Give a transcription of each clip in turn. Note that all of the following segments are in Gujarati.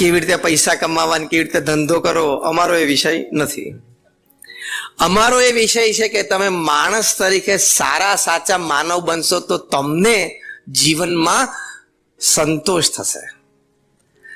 કેવી રીતે પૈસા કમાવા કેવી રીતે ધંધો કરો અમારો એ વિષય નથી. અમારો એ વિષય છે કે તમે માણસ તરીકે સારા, સાચા માનવ બનશો તો તમને જીવનમાં સંતોષ થશે.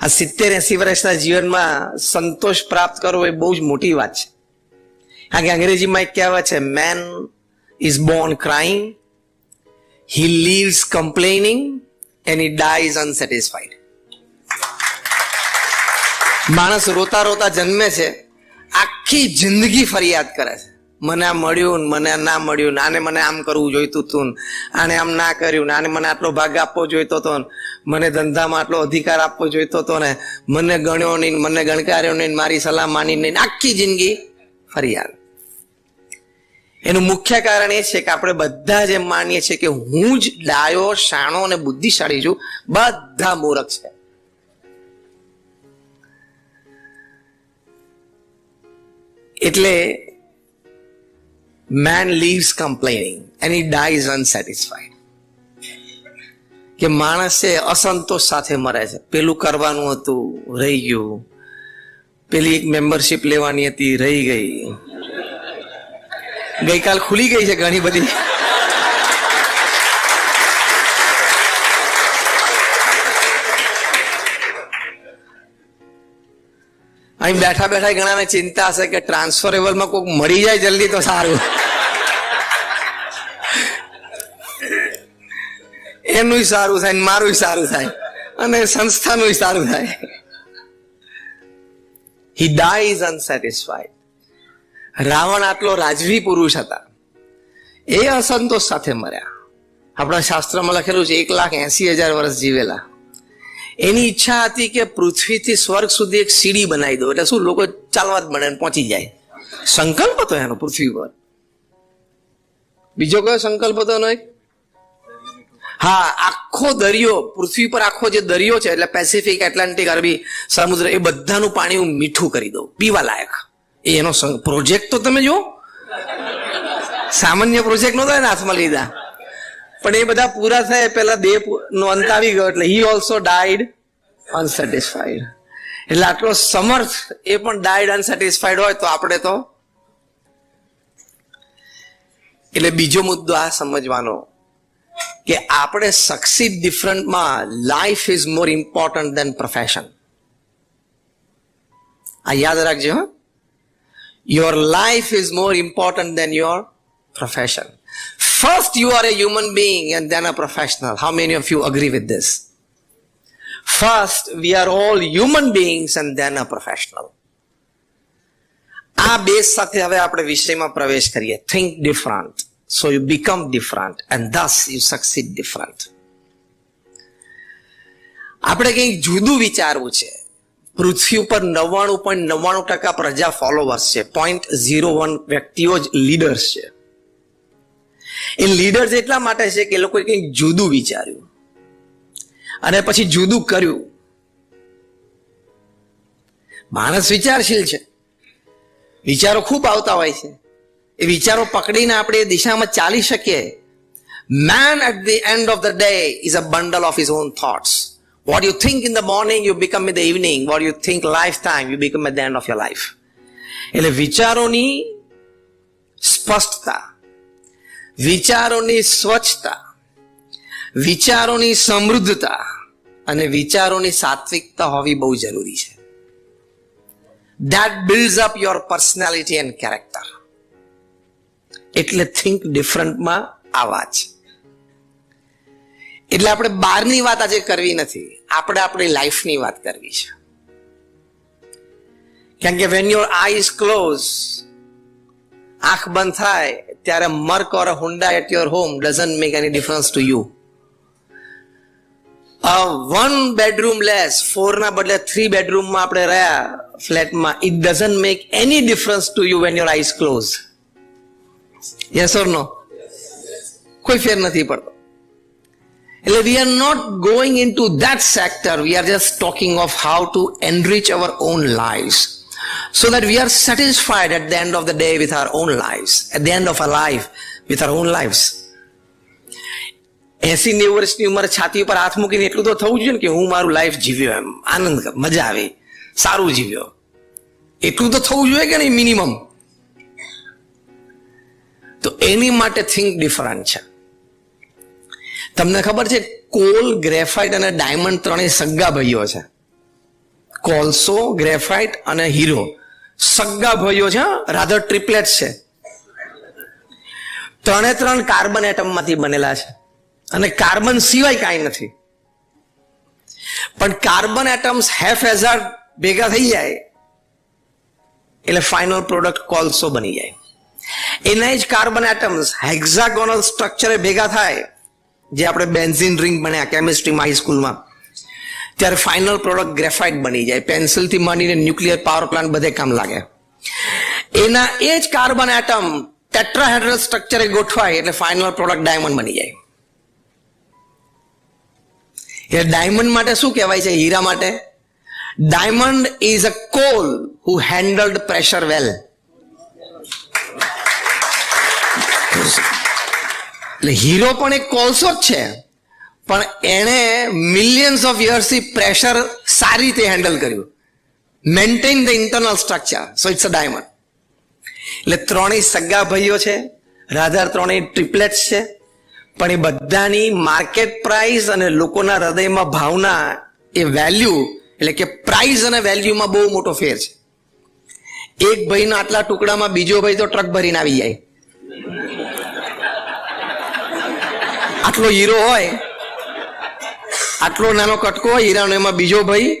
આ સિત્તેર એસી વર્ષના જીવનમાં સંતોષ પ્રાપ્ત કરવો એ બહુ જ મોટી વાત છે. કારણ કે અંગ્રેજીમાં એક કહેવત છે man is born crying he lives complaining and he dies unsatisfied માણસ રોતા રોતા જન્મે છે, આખી જિંદગી ફરિયાદ કરે છે. મને આ મળ્યું ને મને ના મળ્યું ને આને મને આમ કરવું જોઈતું હતું ને આને આમ ના કર્યું ને આને મને આટલો ભાગ આપવો જોઈતો હતો ને મને ધંધામાં આટલો અધિકાર આપવો જોઈતો હતો ને મને ગણ્યો નહીં મને ગણકાર્યો નહીં મારી સલાહ માની નહીં આખી જિંદગી ફરિયાદ. એનું મુખ્ય કારણ એ છે કે આપણે બધા જ એમ માનીએ છીએ કે હું જ ડાયો, શાણો અને બુદ્ધિશાળી છું. બધા મૂરખ છે. એટલે man lives complaining and he dies unsatisfied કે માણસ છે અસંતોષ સાથે મરે છે. પેલું કરવાનું હતું, રહી ગયું. પેલી એક મેમ્બરશિપ લેવાની હતી, રહી ગઈ. ગઈકાલ ખુલી ગઈ છે ઘણી બધી. અહીં બેઠા બેઠા ઘણાને ચિંતા હશે કે ટ્રાન્સફરેબલમાં કોઈક મરી જાય જલ્દી તો સારું. એનું સારું થાય મારું સારું થાય અને સંસ્થાનું સારું થાય. હી ડાઈઝ અનસેટિસ્ફાઈડ રાવણ આટલો રાજવી પુરુષ હતા. એ અસંતોષ સાથે મર્યા. આપણા શાસ્ત્રમાં લખેલું છે, એક લાખ એસી હજાર વર્ષ જીવેલા. એની ઈચ્છા હતી કે પૃથ્વીથી સ્વર્ગ સુધી એક સીડી બનાવી દો એટલે શું, લોકો ચાલવા જ મળે પહોંચી જાય. સંકલ્પ હતો એનો પૃથ્વી પર બીજો કયો સંકલ્પ હતો એનો એક? હા, આખો દરિયો, પૃથ્વી પર આખો જે દરિયો છે, એટલે પેસિફિક એટલાન્ટિક અરબી, સમુદ્ર, એ બધાનું પાણી હું મીઠું કરી દઉં. પીવા લાયક એ એનો પ્રોજેક્ટ તો તમે જુઓ. સામાન્ય પ્રોજેક્ટ નહોતો એને હાથમાં લીધા. પણ એ બધા પૂરા થયા પહેલા દેહ નો અંત આવી ગયો એટલે હી ઓલ્સો ડાઈડ અનસેટિસ્ફાઈડ એટલે આટલો સમર્થ એ પણ ડાયડ અનસેટિસ્ફાઈડ હોય તો આપણે તો એટલે બીજો મુદ્દો આ સમજવાનો કે આપણે succeed ડિફરન્ટમાં life is more important than profession આ યાદ રાખજો your life is more important than your profession. First, you are a human being and then a professional. How many of you agree with this? First, we are all human beings and then a professional. આ બેઝ સાથે હવે આપણે વિષયમાં પ્રવેશ કરીએ think different so you become different and thus you succeed different આપણે કંઈક જુદું વિચારવું છે પૃથ્વી ઉપર નવ્વાણું પોઈન્ટ નવ્વાણું ટકા પ્રજા ફોલોવર્સ છે પોઈન્ટ ઝીરો વન વ્યક્તિઓ જ લીડર્સ છે એ લીડર્સ એટલા માટે છે કે લોકોએ કંઈક જુદું વિચાર્યું અને પછી જુદું કર્યું માણસ વિચારશીલ છે વિચારો ખૂબ આવતા હોય છે એ વિચારો પકડીને આપણે દિશામાં ચાલી શકીએ Man at the end of the day is a bundle of his own thoughts. What you think in the morning, you become in the evening. What you think lifetime, you become at the end of your life. એટલે વિચારોની સ્પષ્ટતા વિચારોની સ્વચ્છતા, વિચારોની સમૃદ્ધતા અને વિચારોની સાત્વિકતા હોવી બહુ જરૂરી છે. That build up your personality and character એટલે થિંક ડિફરન્ટમાં આવા છે એટલે આપણે બહારની વાત આજે કરવી નથી, આપણે આપણી લાઈફની વાત કરવી છે. કારણ કે વેન યોર આઈઝ ક્લોઝ આંખ બંધ થાય ત્યારે Merc or Honda at your home doesn't make any difference to you one bedroom less four ના બદલે થ્રી બેડરૂમમાં આપણે રહ્યા ફ્લેટમાં it doesn't make any difference to you when your eyes close yes or no કોઈ ફેર નથી પડતો એટલે we are not going in to that sector we are just talking of how to enrich our own life so that we are satisfied at the end of the day with our own lives, at the end of our life with our own lives. એસી નેવું વર્ષની ઉંમર છાતી ઉપર હાથ મૂકીને એટલું તો થવું જોઈએ કે હું મારું લાઈફ જીવ્યો એમ. આનંદ મજા આવી. સારું જીવ્યો. એટલું તો થવું જોઈએ કે નહીં મિનિમમ તો એની માટે થિંક ડિફરન્ટ છે. તમને ખબર છે કોલ ગ્રેફાઇટ અને ડાયમંડ ત્રણેય સગા ભાઈઓ છે. કોલસો, ગ્રેફાઇટ અને હીરો. સગા ભાઈઓ છે રાધર ટ્રિપલેટ છે. ત્રણે ત્રણ કાર્બન એટમમાંથી બનેલા છે. અને કાર્બન સિવાય કાંઈ નથી. પણ કાર્બન એટમ્સ હેફ હેઝાર્ડ ભેગા થઈ જાય, એટલે ફાઇનલ પ્રોડક્ટ કોલસો બની જાય. એના જ કાર્બન એટમ્સ હેક્ઝાગોનલ સ્ટ્રક્ચરે ભેગા થાય, જે આપણે બેન્ઝિન રિંગ બન્યા કેમિસ્ટ્રીમાં હાઈસ્કૂલમાં ત્યારે ફાઇનલ પ્રોડક્ટ ગ્રેફાઇટ બની જાય. પેન્સિલથી માંડીને ન્યુક્લિયર પાવર પ્લાન્ટ બધે કામ લાગે. એના એ જ કાર્બન એટમ ટેટ્રાહેડ્રલ સ્ટ્રક્ચરે ગોઠવાય એટલે ફાઇનલ પ્રોડક્ટ ડાયમંડ બની જાય. એટલે ડાયમંડ માટે શું કહેવાય છે? હીરા માટે. Diamond is a coal who handled pressure well એટલે હીરો પણ એક કોલસો જ છે. પણ એણે મિલિયન્સ ઓફ યર્સથી પ્રેશર સારી રીતે હેન્ડલ કર્યું. Maintain the internal structure so it's a diamond એટલે ત્રણેય સગા ભાઈઓ છે, રાધાર ત્રણેય ટ્રિપલેટ્સ છે, પણ એ બધાની માર્કેટ પ્રાઇસ અને લોકોના હૃદયમાં ભાવના એ વેલ્યુ એટલે કે પ્રાઇસ અને વેલ્યુમાં બહુ મોટો ફેર છે. એક ભાઈના આટલા ટુકડામાં બીજો ભાઈ તો ટ્રક ભરીને આવી જાય. આટલો હીરો હોય આટલો નાનો કટકો, હીરાનો, એમાં બીજો ભાઈ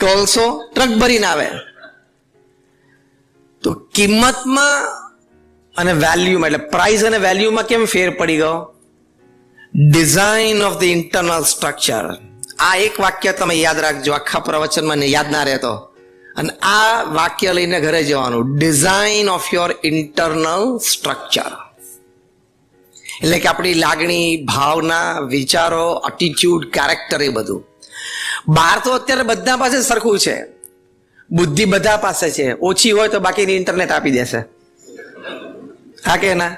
કોલસો ટ્રક ભરીને આવે. તો કિંમતમાં અને વેલ્યુમાં એટલે પ્રાઇસ અને વેલ્યુમાં કેમ ફેર પડી ગયો? Design of the internal structure આ એક વાક્ય તમે યાદ રાખજો, આખા પ્રવચનમાં યાદ ના રહેતો. અને આ વાક્ય લઈને ઘરે જવાનું. Design of your internal structure એટલે કે આપણી લાગણી, ભાવના, વિચારો એટીટ્યુડ કેરેક્ટર એ બધું. બહાર તો અત્યારે બધા પાસે સરખું છે. બુદ્ધિ બધા પાસે છે. ઓછી હોય તો બાકીની ઇન્ટરનેટ આપી દેશે. હા કે ના?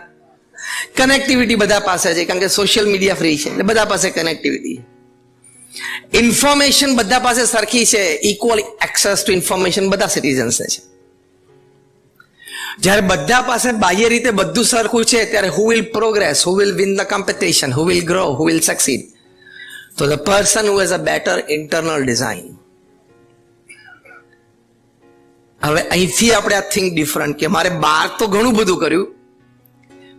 કનેક્ટિવિટી બધા પાસે છે, કારણ કે સોશિયલ મીડિયા ફ્રી છે. એટલે બધા પાસે કનેક્ટિવિટી ઇન્ફોર્મેશન બધા પાસે સરખી છે. ઇક્વલ એક્સેસ ટુ ઇન્ફોર્મેશન બધા સિટીઝન્સ છે. જ્યારે બધા પાસે બાહ્ય રીતે બધું સરખું છે, ત્યારે who will progress who will win the competition who will grow who will succeed તો the person who has a better internal design હવે અહીંથી આપણે આ થિંક ડિફરન્ટ કે મારે બહાર તો ઘણું બધું કર્યું.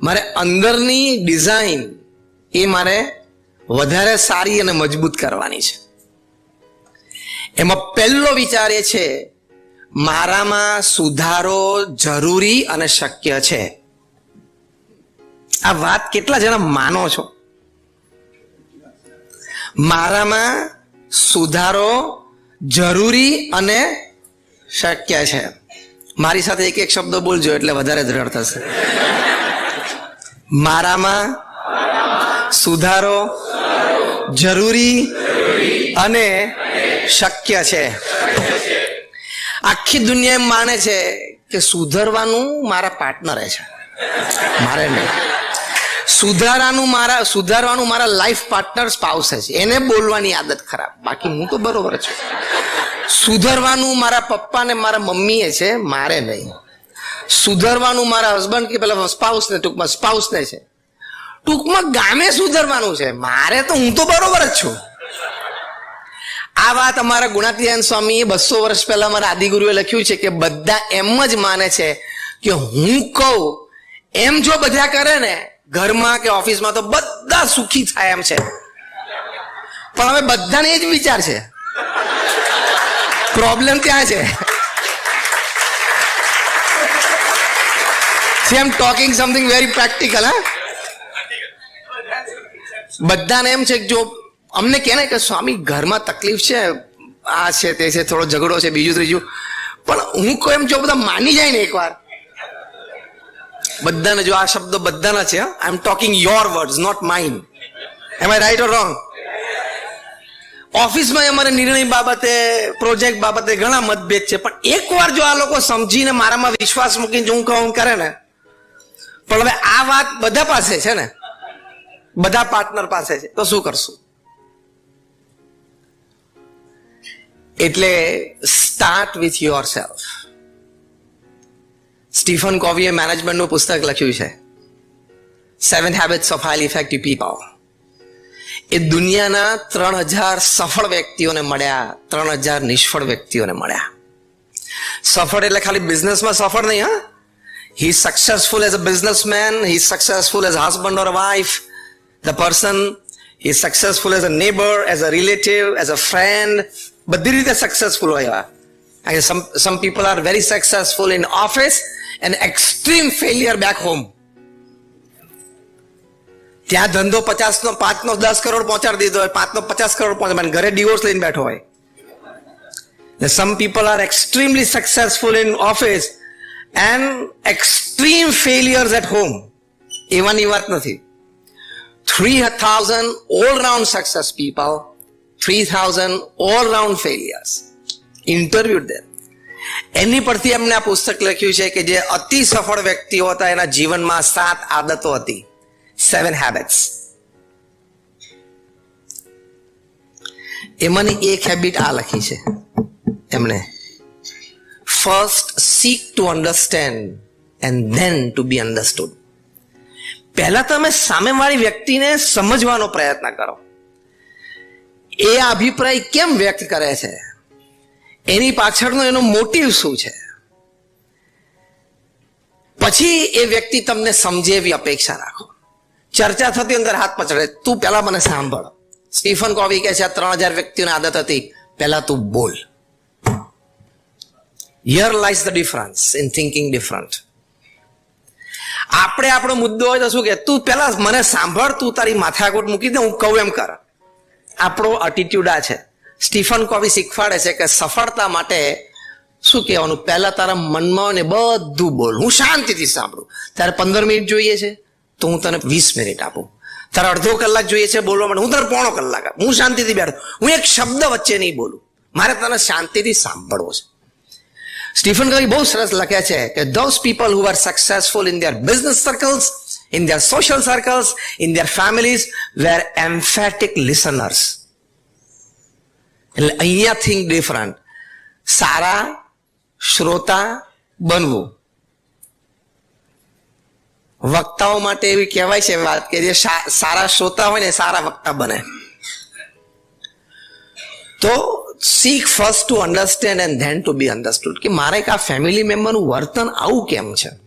મારે અંદરની ડિઝાઇન એ મારે વધારે સારી અને મજબૂત કરવાની છે. એમાં પહેલો વિચાર એ છે મારામાં સુધારો જરૂરી અને શક્ય છે. આ વાત કેટલા જણા માનો છો? મારામાં સુધારો જરૂરી અને શક્ય છે. મારી સાથે એક એક શબ્દ બોલજો એટલે વધારે દ્રઢ થશે. મારામાં સુધારો જરૂરી અને શક્ય છે. આખી દુનિયા એમ માને છે કે સુધરવાનું મારા પાર્ટનરે છે. મારે નહીં. સુધારાનું મારા, સુધારવાનું મારા લાઈફ પાર્ટનર સ્પાઉસે છે. એને બોલવાની આદત ખરાબ. બાકી હું તો બરોબર છું. સુધરવાનું મારા પપ્પા ને મારા મમ્મીએ છે, મારે નહીં. સુધરવાનું મારા હસબન્ડ કે પેલા સ્પાઉસ ને, ટૂંકમાં સ્પાઉસ ને છે. ટૂંકમાં ગામે સુધરવાનું છે. મારે તો હું તો બરોબર જ છું. આ વાત અમારા ગુણાતીયાન સ્વામીએ બસો વર્ષ પહેલા મારા આદિગુરુએ લખ્યું છે કે બધા એમ જ માને છે કે હું કહું, એમ જો બધા કરે ને, ઘરમાં કે ઓફિસમાં તો બધા સુખી થાય એમ છે. પણ હવે બધાને એ જ વિચાર છે. પ્રોબ્લેમ ત્યાં છે. See am talking something very practical હા બધાને એમ છે કે જો અમને કહે ને કે, સ્વામી, ઘરમાં તકલીફ છે, આ છે, તે છે, થોડો ઝઘડો છે, બીજું, ત્રીજું. પણ હું કોઈ એમ, જો બધા માની જાય ને એકવાર. બધાને જો આ શબ્દો બધાના છે I am talking your words not mind am I right or wrong ઓફિસમાં અમારે નિર્ણય બાબતે પ્રોજેક્ટ બાબતે ઘણા મતભેદ છે, પણ એકવાર જો આ લોકો સમજીને મારામાં વિશ્વાસ મૂકીને જો હું કહું કરે ને. પણ હવે આ વાત બધા પાસે છે ને. બધા પાર્ટનર પાસે છે. તો શું કરશું? એટલે start with yourself Stephen કોવીએ મેનેજમેન્ટનું પુસ્તક લખ્યું છે. Seven habits of highly effective people એ દુનિયાના ત્રણ હજાર સફળ વ્યક્તિઓને મળ્યા, ત્રણ હજાર નિષ્ફળ વ્યક્તિઓને મળ્યા. સફળ એટલે ખાલી બિઝનેસમાં સફળ નહીં, હા? He successful as a businessman he successful as husband or wife the person he successful as a neighbour as a relative as a friend બધી રીતે સક્સેસફુલ હોય some some people are very successful in office and extreme failure back home ત્યાં ધંધો પચાસ નો પાંચ નો દસ કરોડ પહોંચાડી દીધો હોય પાંચ નો પચાસ કરોડ પહોંચાડે ઘરે ડિવોર્સ લઈને બેઠો હોય. Some people are extremely successful in office and extreme failures at home એવાની વાત નથી. Three thousand all round success people three thousand all round failures interview them એની પરથી એમને આ પુસ્તક લખ્યું છે કે જે અતિ સફળ વ્યક્તિઓ હતા, એના જીવનમાં સાત આદતો હતી. સેવન હેબિટ્સ એમાંની એક હેબિટ આ લખી છે એમણે. First seek to understand and then to be understood પહેલા તમે સામેવાળી વ્યક્તિને સમજવાનો પ્રયત્ન કરો. એ અભિપ્રાય કેમ વ્યક્ત કરે છે? એની પાછળનો એનો મોટિવ શું છે? પછી એ વ્યક્તિ તમને સમજે એવી અપેક્ષા રાખો. ચર્ચા થતી અંદર હાથ પછડે. તું પેલા મને સાંભળ. સ્ટીફન કોવી કહે છે આ ત્રણ હજાર વ્યક્તિઓની આદત હતી. પહેલા તું બોલ. Here lies the difference in thinking different આપણે આપણો મુદ્દો હોય તો શું કે, તું પેલા મને સાંભળ, તું તારી માથાકોટ મૂકી દે, હું કહું એમ કર. આપણો એટીટ્યુડ આ છે. સ્ટીફન કોવી શીખવાડે છે કે સફળતા માટે શું કહેવાનું? પહેલા તારા મનમાં ને બધું બોલ. હું શાંતિથી સાંભળું. તારે પંદર મિનિટ જોઈએ છે, તો હું તને વીસ મિનિટ આપું. તારે અડધો કલાક જોઈએ છે બોલવા માટે. હું તારે પોણો કલાક હું શાંતિથી બેઠો. હું એક શબ્દ વચ્ચે નહીં બોલું. મારે તને શાંતિથી સાંભળવો છે. સ્ટીફન કવિ બહુ સરસ લખે છે કે those people who are successful in their business circles in their social circles in their families were emphatic listeners એટલે અહીંયા થિંક ડિફરન્ટ સારા શ્રોતા બનવું. વક્તાઓ માટે એવી કહેવાય છે, વાત કે જે સારા શ્રોતા હોય ને, સારા વક્તા બને. તો seek first to understand and then to be understood કે મારે એક આ ફેમિલી મેમ્બરનું વર્તન આવું કેમ છે?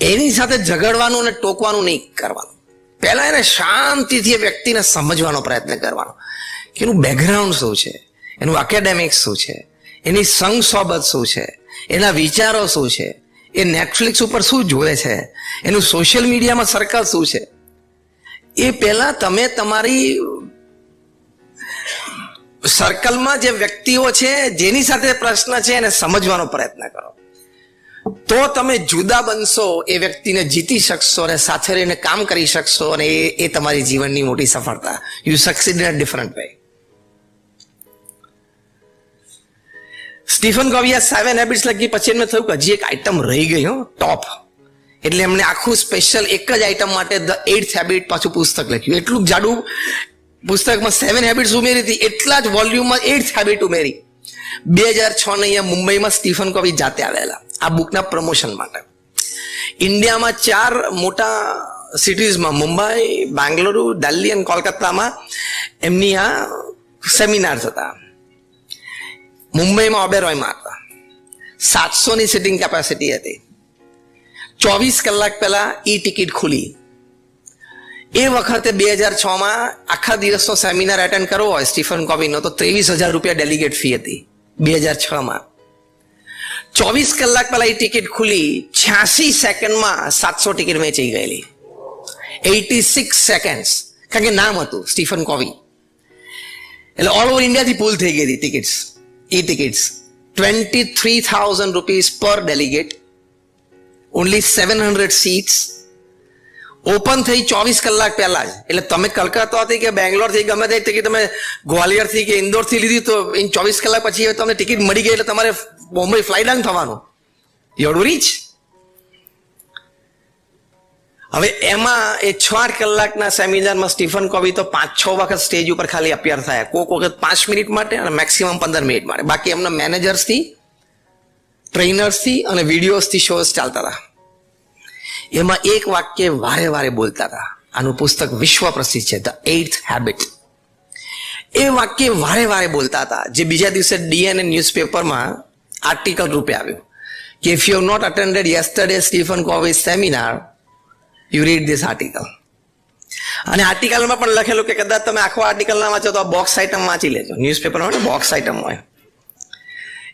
એની સાથે ઝઘડવાનું અને ટોકવાનું નહીં કરવાનું. પહેલા એને શાંતિથી એ વ્યક્તિને સમજવાનો પ્રયત્ન કરવાનો. કે એનું બેકગ્રાઉન્ડ શું છે? એનું એકેડેમિક્સ શું છે? એની સંગ સોબત શું છે? એના વિચારો શું છે? એ નેટફ્લિક્સ ઉપર શું જોવે છે? એનું સોશિયલ મીડિયામાં સર્કલ શું છે? એ પહેલા તમે તમારી સર્કલમાં જે વ્યક્તિઓ છે, જેની સાથે પ્રશ્ન છે, એને સમજવાનો પ્રયત્ન કરો. તો તમે જુદા બનશો, એ વ્યક્તિને જીતી શકશો અને સાથે રહીને કામ કરી શકશો અને એ એ તમારી જીવનની મોટી સફળતા. You succeed in different way Stephen કોવિયા seven habits લખી પછી એમને થયું કે હજી એક આઈટમ રહી ગઈ, હો ટોપ એટલે એમને આખું સ્પેશિયલ એક જ આઈટમ માટે ધ એઇટ હેબિટ પાછું પુસ્તક લખ્યું. એટલું જાડું પુસ્તકમાં સેવન હેબિટ્સ ઉમેરી હતી, એટલા જ વોલ્યુમમાં એઇટ હેબિટ ઉમેરી. બે હજાર છ ને અહીંયા મુંબઈમાં સ્ટીફન કોવી જાતે આવેલા. આ બુકના પ્રમોશન માટે. ઇન્ડિયામાં ચાર મોટા સિટીઝમાં મુંબઈ, બેંગલુરુ, દિલ્હી અને કોલકાતામાં એમની આ સેમિનાર્સ હતા. મુંબઈમાં ઓબેરોયમાં હતા. સાતસોની સિટિંગ કેપેસિટી હતી. ચોવીસ કલાક પહેલા ઈ ટિકિટ ખુલી. એ વખતે બે હજાર છમાં આખા દિવસનો સેમિનાર એટેન્ડ કરવો હોય સ્ટીફન કોવિનો તો ત્રેવીસ હજાર રૂપિયા ડેલિગેટ ફી હતી. બે હજાર છમાં. ચોવીસ કલાક પહેલા એ ટિકિટ ખુલી, છ્યાસી સેકન્ડમાં સાતસો ટિકિટ વેચાઈ ગયેલી. એટી સિક્સ સેકન્ડ કારણ કે નામ હતું, સ્ટીફન કોવી. એટલે ઓલ ઓવર ઇન્ડિયાથી પુલ થઈ ગઈ હતી tickets. E tickets. Twenty three thousand rupees પર delegate only seven hundred seats open થઈ ચોવીસ કલાક પહેલા જ. એટલે તમે કલકત્તાથી કે બેંગ્લોરથી ગમે તે ટિકિટ તમે ગ્વાલિયરથી કે ઇન્દોરથી લીધી તો ઇન ચોવીસ કલાક પછી તમને ટિકિટ મળી ગઈ એટલે તમારે બોમ્બે ફ્લાય ડાઉન થવાનું. યુ રીચ હવે એમાં એ છ આઠ કલાકના સેમિનારમાં સ્ટીફન કોવી તો પાંચ છ વખત સ્ટેજ ઉપર ખાલી અપિયર થયા. કોક વખત પાંચ મિનિટ માટે અને મેક્સિમમ પંદર મિનિટ માટે. બાકી એમના મેનેજર્સથી ટ્રેનર્સથી અને વિડીયોઝથી શોઝ ચાલતા હતા. એમાં એક વાક્ય વારે વારે બોલતા હતા. આનું પુસ્તક વિશ્વ પ્રસિદ્ધ છે ધ એઇથ હેબિટ એ વાક્ય વારે વારે બોલતા હતા. જે બીજા દિવસે ડીએનએ ન્યૂઝપેપરમાં આર્ટિકલ રૂપે આવ્યું. કે if you not attended yesterday Stephen Covey seminar you read this article અને આર્ટિકલમાં પણ લખેલું કે કદાચ તમે આખો આર્ટિકલ ના વાંચો તો આ બોક્સ આઇટમ વાંચી લેજો. ન્યૂઝપેપરમાં ને બોક્સ આઇટમ હોય.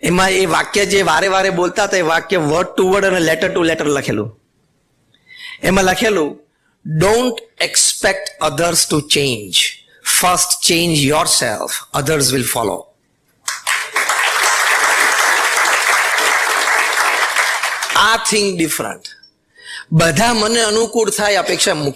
એમાં એ વાક્ય જે વારે વારે બોલતા હતા, એ વાક્ય વર્ડ ટુ વર્ડ અને લેટર ટુ લેટર લખેલું. એમાં લખેલું don't expect others to change first change yourself others will follow આ થિંગ ડિફરન્ટ બધા મને અનુકૂળ થાય અપેક્ષા મૂકી